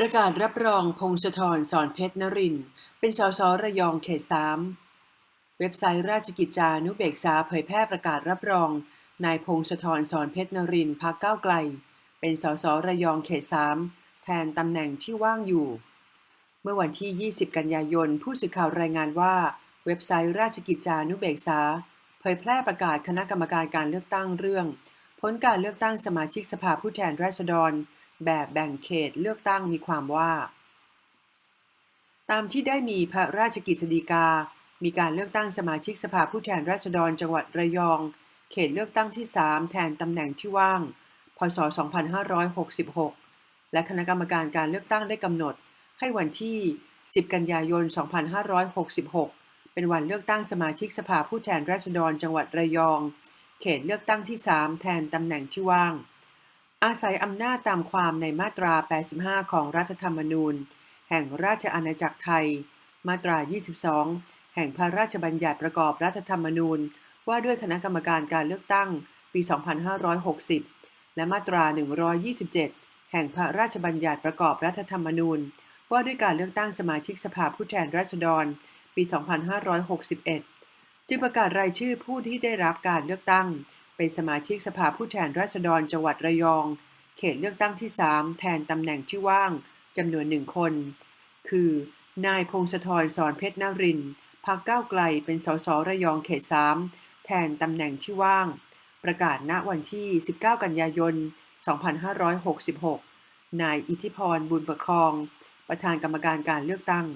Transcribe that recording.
ประกาศรับรองพงศธรสอนเพชรนริน เป็นสสระยองเขตสามเว็บไซต์ราชกิจจานุเบกษาเผยแพร่ประกาศรับรอง นายพงศธรสอนเพชรนรินพักก้าวไกล เป็นสสระยองเขตสามแทนตำแหน่งที่ว่างอยู่ เมื่อวันที่ 20 กันยายน ผู้สื่อข่าวรายงานว่า เว็บไซต์ราชกิจจานุเบกษา เผยแพร่ประกาศคณะกรรมการการเลือกตั้งเรื่อง ผลการเลือกตั้งสมาชิกสภาผู้แทนราษฎร แบบแบ่งเขตเลือกตั้งมีความว่า ตามที่ได้มีพระราชกิจสีกา มีการเลือกตั้งสมาชิกสภาผู้แทนราษฎรจังหวัดระยอง เขตเลือกตั้งที่ 3 แทนตำแหน่งที่ว่าง พศ 2566 และคณะกรรมการการเลือกตั้งได้กำหนด ให้วันที่ 10 กันยายน 2566 เป็นวันเลือกตั้งสมาชิกสภาผู้แทนราษฎรจังหวัดระยอง เขตเลือกตั้งที่ 3 แทนตำแหน่งที่ว่าง อาศัยอำนาจตามความในมาตรา 85 ของรัฐธรรมนูญ แห่งราชอาณาจักรไทย มาตรา 22 แห่งพระราชบัญญัติประกอบรัฐธรรมนูญ ว่าด้วยคณะกรรมการการเลือกตั้ง ปี 2560 และมาตรา 127 แห่งพระราชบัญญัติประกอบรัฐธรรมนูญ ว่าด้วยการเลือกตั้งสมาชิกสภาผู้แทนราษฎร ปี 2561 จึงประกาศรายชื่อผู้ที่ได้รับการเลือกตั้ง เป็นสมาชิกสภาผู้แทนราษฎรจังหวัดระยอง เขตเลือกตั้งที่ 3 แทนตำแหน่งที่ว่างจำนวนหนึ่งคน คือ นายพงศธรสอนเพชรนรินทร์พักก้าวไกลเป็นสสระยองเขต 3 แทนตำแหน่งที่ว่าง ประกาศณวันที่ 19 กันยายน 2566 นายอิทธิพรบุญประคอง ประธานกรรมการการเลือกตั้ง